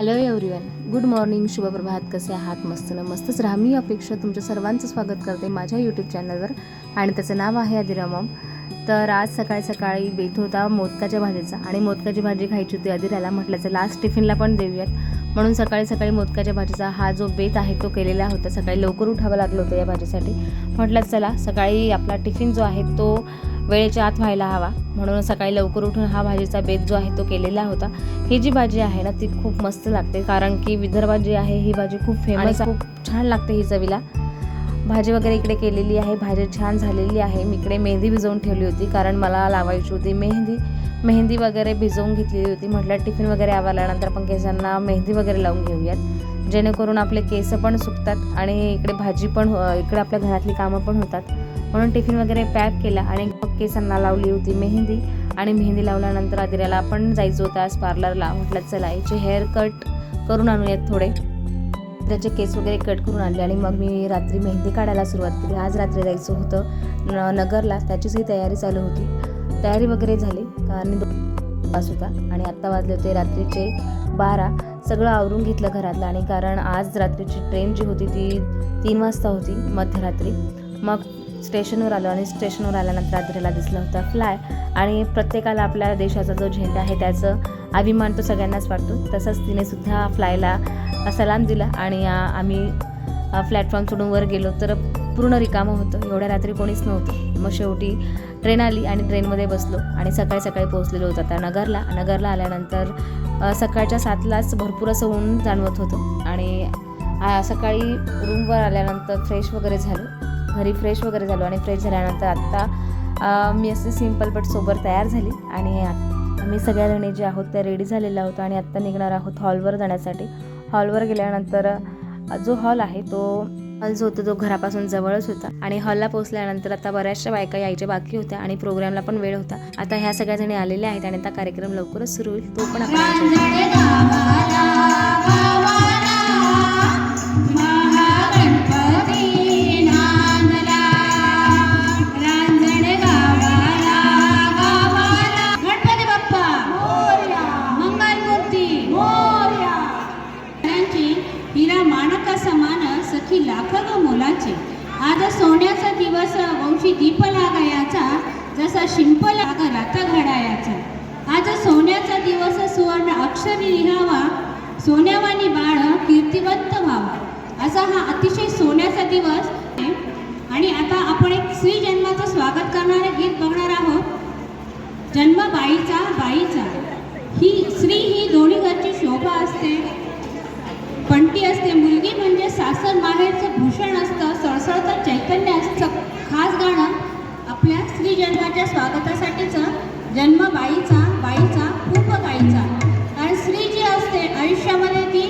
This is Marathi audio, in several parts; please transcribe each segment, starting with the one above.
हॅलो एव्हरीवन गुड मॉर्निंग शुभप्रभात कसे आहात? मस्त ना मस्तच राहा. मी अपेक्षा तुमच्या सर्वांचं स्वागत करते माझ्या यूट्यूब चॅनलवर आणि त्याचं नाव आहे अधिरामम तर आज सकाळी सकाळी बेत होता मोदकाच्या भाजीचा आणि मोदकाची भाजी खायची होती अधिराला म्हटलं तर लास्ट टिफिनला पण देऊयात. म्हणून सकाळी सकाळी मोदकाच्या भाजीचा हा जो बेत आहे तो केलेला होता. सकाळी लवकर उठावं लागलं होतं या भाजीसाठी. म्हटलं चला सकाळी आपला टिफिन जो आहे तो वेळेच्या आत व्हायला हवा. म्हणून सकाळी लवकर उठून हा भाजीचा बेत जो आहे तो केलेला होता. ही जी भाजी आहे ना ती खूप मस्त लागते. कारण की विदर्भात जी आहे ही भाजी खूप फेमस खूप छान लागते ही चवीला. भाजी वगैरे इकडे केलेली आहे. भाजी छान झालेली आहे. मी इकडे मेहंदी भिजवून ठेवली होती. कारण मला लावायची होती मेहंदी. मेहंदी वगैरे भिजवून घेतलेली होती. म्हटलं टिफिन वगैरे आवरल्यानंतर आपण केसांना मेहंदी वगैरे लावून घेऊयात. जेणेकरून आपले केस पण सुकतात आणि इकडे भाजी पण इकडे आपल्या घरातली कामं पण होतात. म्हणून टिफिन वगैरे पॅक केला आणि मग केसांना लावली होती मेहंदी. आणि मेहंदी लावल्यानंतर आदिराला आपण जायचं होतं आज पार्लरला. म्हटलं चला याचे हेअर कट करून आणूयात थोडे. त्याचे केस वगैरे कट करून आणले आणि मग मी रात्री मेहंदी काढायला सुरुवात केली. आज रात्री जायचं होतं न नगरला. त्याचीच तयारी चालू होती. तयारी वगैरे झाली. कारण दो- होता आणि आत्ता वाजले होते रात्रीचे बारा. सगळं आवरून घेतलं घरातलं आणि कारण आज रात्रीची ट्रेन जी होती ती तीन वाजता होती मध्यरात्री. मग स्टेशनवर आलो आणि स्टेशनवर आल्यानंतर रात्रीला दिसला होता फ्लाय आणि प्रत्येकाला आपल्या देशाचा जो झेंडा आहे त्याचं अभिमान तो सगळ्यांनाच वाटतो. तसंच तिने सुद्धा फ्लायला सलाम दिला आणि आम्ही प्लॅटफॉर्म सोडून वर गेलो. तर पूर्ण रिकामं होतं. एवढ्या रात्री कोणीच नव्हतं. मग शेवटी ट्रेन आली आणि ट्रेनमध्ये बसलो आणि सकाळी सकाळी पोहोचलेलो होतो आता नगरला. नगरला आल्यानंतर सकाळच्या सातलाच भरपूर असं ऊन जाणवत होतं. आणि सकाळी रूमवर आल्यानंतर फ्रेश वगैरे झालो. घरी फ्रेश वगैरे झालो आणि फ्रेश झाल्यानंतर आत्ता मी असे सिंपल बट सोबर तयार झाली. आणि आम्ही सगळ्या जणी जे आहोत त्या रेडी झालेल्या आहोत आणि आत्ता निघणार आहोत हॉलवर जाण्यासाठी. हॉलवर गेल्यानंतर जो हॉल आहे तो हॉल जो होता तो घरापासून जवळच होता. आणि हॉलला पोहोचल्यानंतर आता बऱ्याचशा बायका यायच्या बाकी होत्या आणि प्रोग्रामला पण वेळ होता. आता ह्या सगळ्या जणी आलेल्या आहेत आणि आता कार्यक्रम लवकरच सुरू होईल. तो पण आपण दिवस वंशी दीप लागायाचा जसा शिंप लाग राता घडायाचा. आज सोन्याचा दिवस सुवर्ण अक्षरी लिहावा सोन्यावानी बाळ कीर्तिवंत व्हावा. असा हा अतिशय सोन्याचा दिवस आणि आता आपण एक स्त्री जन्माचं स्वागत करणारं गीत बघणार आहोत. जन्म बाईचा. बाईचा ही स्त्री ही दोन्ही घरची शोभा असते पंटी असते मुलगी म्हणजे सासर माहेरचं भूषण असतं सळसळतं चैतन्य आपल्या जन्माच्या स्वागतासाठीचं जन्म बाईचा बाईचा खूप गाईचा कारण स्त्री जी असते आयुष्यामध्ये ती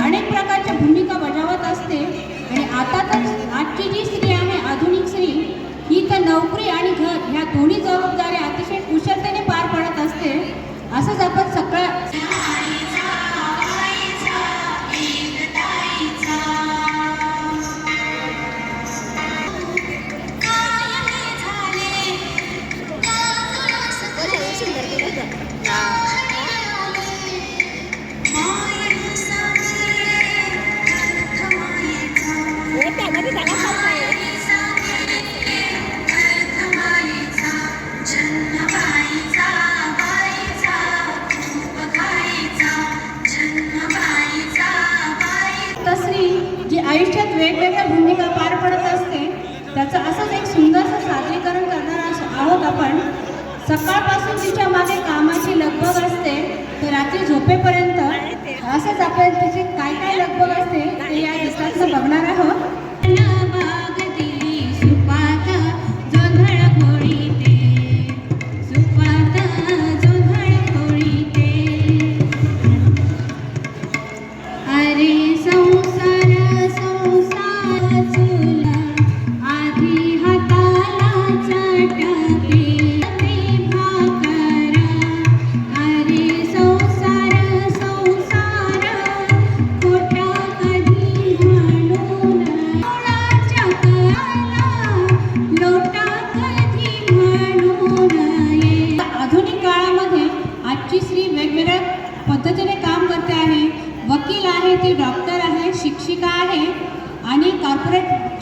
अनेक प्रकारच्या भूमिका बजावत असते. आणि आता तर आजची जी स्त्री झोपेपर्यंत असंच आपल्याला तिची काय काय लगबग असते ते या गीतातलं बघणार आहोत. सुपात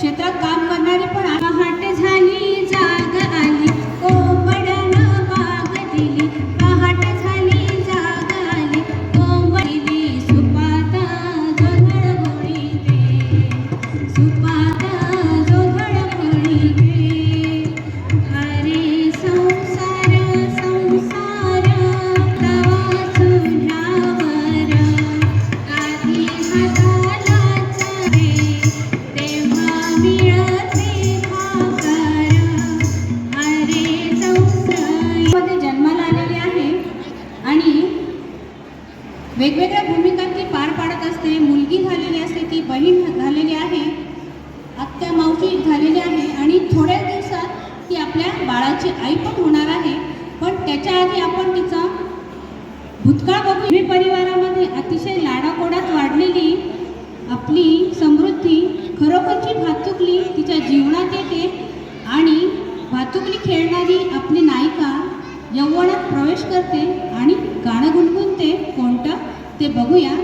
क्षेत्रात याच्या आधी आपण तिचा भूतकाळ बघू मी परिवारामध्ये अतिशय लाडाकोडात वाढलेली आपली समृद्धी खरोखरची भातुकली तिच्या जीवनात येते आणि भातुकली खेळणारी आपली नायिका यव्वणात प्रवेश करते आणि गाणं गुणगुणते कोणतं ते बघूया.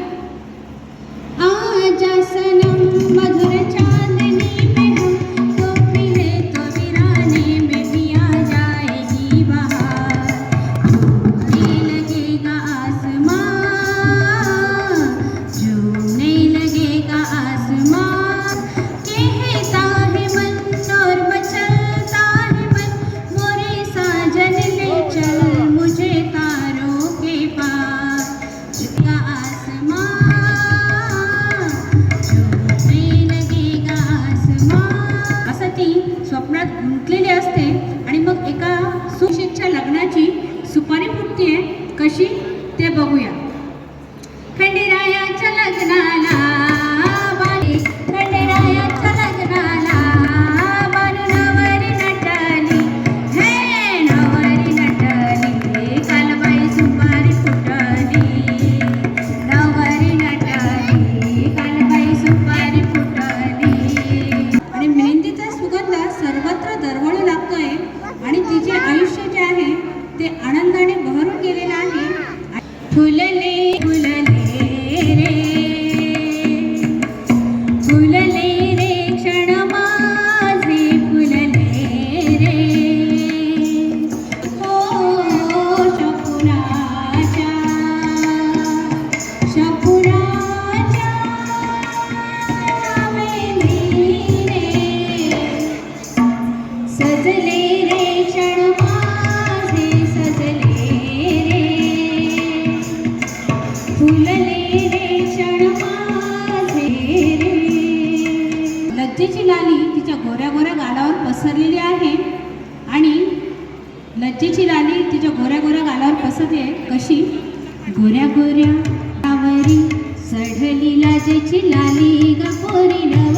लज्जेची लाली तिच्या गोऱ्या गोऱ्या गालावर पसरलेली आहे. आणि लज्जेची लाली तिच्या गोऱ्या गोऱ्या गालावर पसरली आहे कशी? गोऱ्या गोऱ्या चढली लाजेची लाली गोरी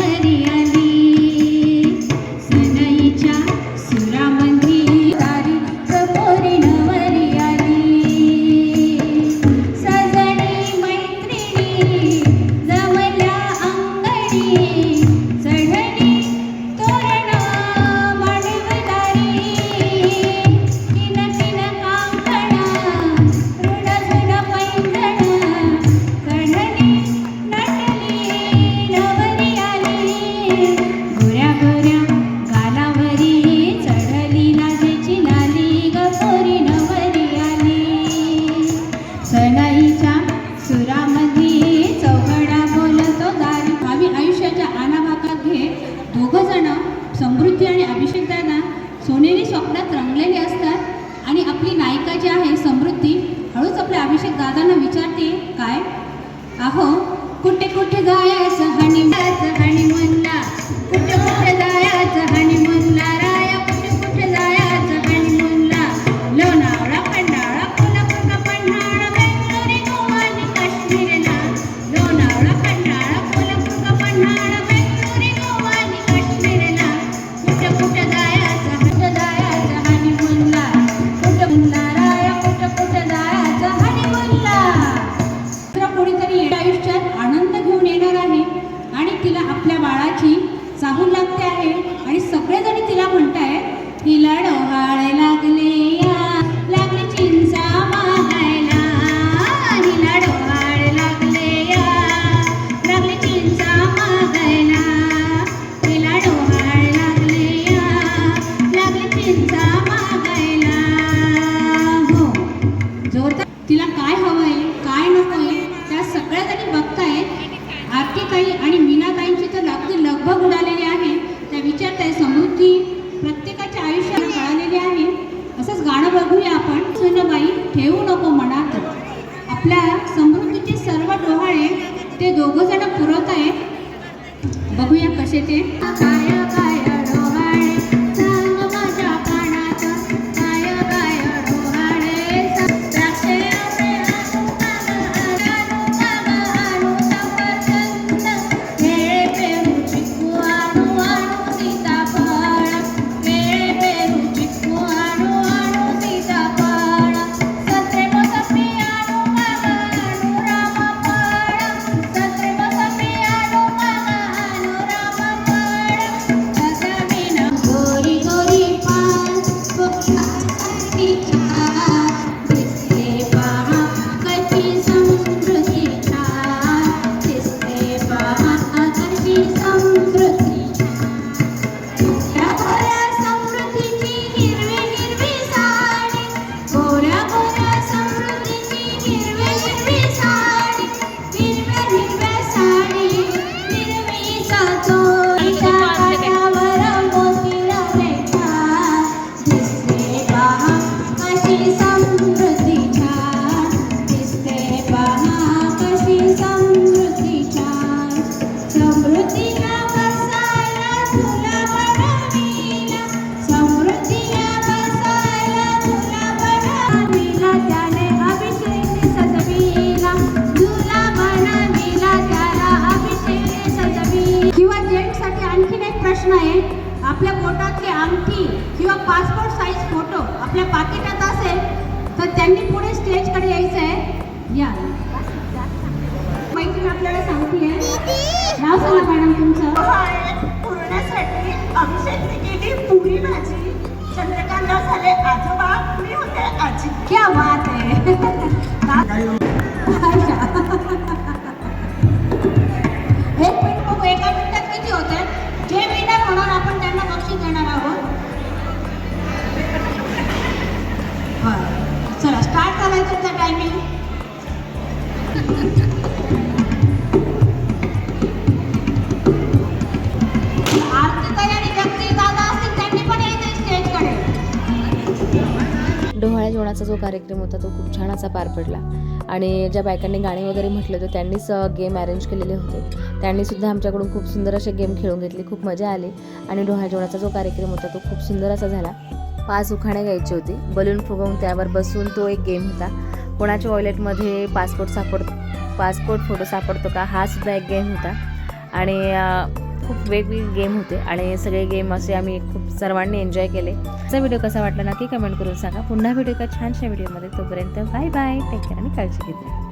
आयुष्यात आनंद घेऊन येणार आहे आणि तिला आपल्या बाळाची चाहूल लागते आहे. आणि सगळेजणी तिला म्हणताय हिला डोहाळे लागले. आपल्या बोटातली अंगठी किंवा पासपोर्ट साईज फोटो आपल्या पाकिटात असेल तर त्यांनी पुढे स्टेजकडे यायचं आहे या. मैत्रीण आपल्याला सांगते नाव सांगा मॅडम तुमचं. पुरण्यासाठी अभिषेकने केली पुरी भाजी चंद्रकांत झाले आजोबा मी होते आजी. क्या बात आहे. अच्छा. एक मिनिट बघू एका मिनिटात किती होते झालाय तुमचा टायमिंग डोहाळ्या जेवणाचा जो कार्यक्रम होता तो खूप छान असा पार पडला. आणि ज्या बायकांनी गाणी वगैरे म्हटलं तर त्यांनीच गेम अरेंज केलेले होते. त्यांनीसुद्धा आमच्याकडून खूप सुंदर असे गेम खेळून घेतले खूप मजा आली. आणि डोहाळ्या जेवणाचा जो कार्यक्रम होता तो खूप सुंदर असा झाला. पाच उखाणे घ्यायची होती. बलून फुगवून त्यावर बसून तो एक गेम होता. कोणाच्या वॉलेटमध्ये पासपोर्ट सापड पासपोर्ट फोटो सापडतो का हा सुद्धा एक गेम होता. आणि खूप वेगवेगळे गेम होते आणि सगळे गेम असे आम्ही खूप सर्वांनी एन्जॉय केले. असा व्हिडिओ कसा वाटला नक्की कमेंट करून सांगा. पुन्हा व्हिडिओ एका छानशा व्हिडिओमध्ये तोपर्यंत बाय बाय टेक केअर आणि काळजी घेते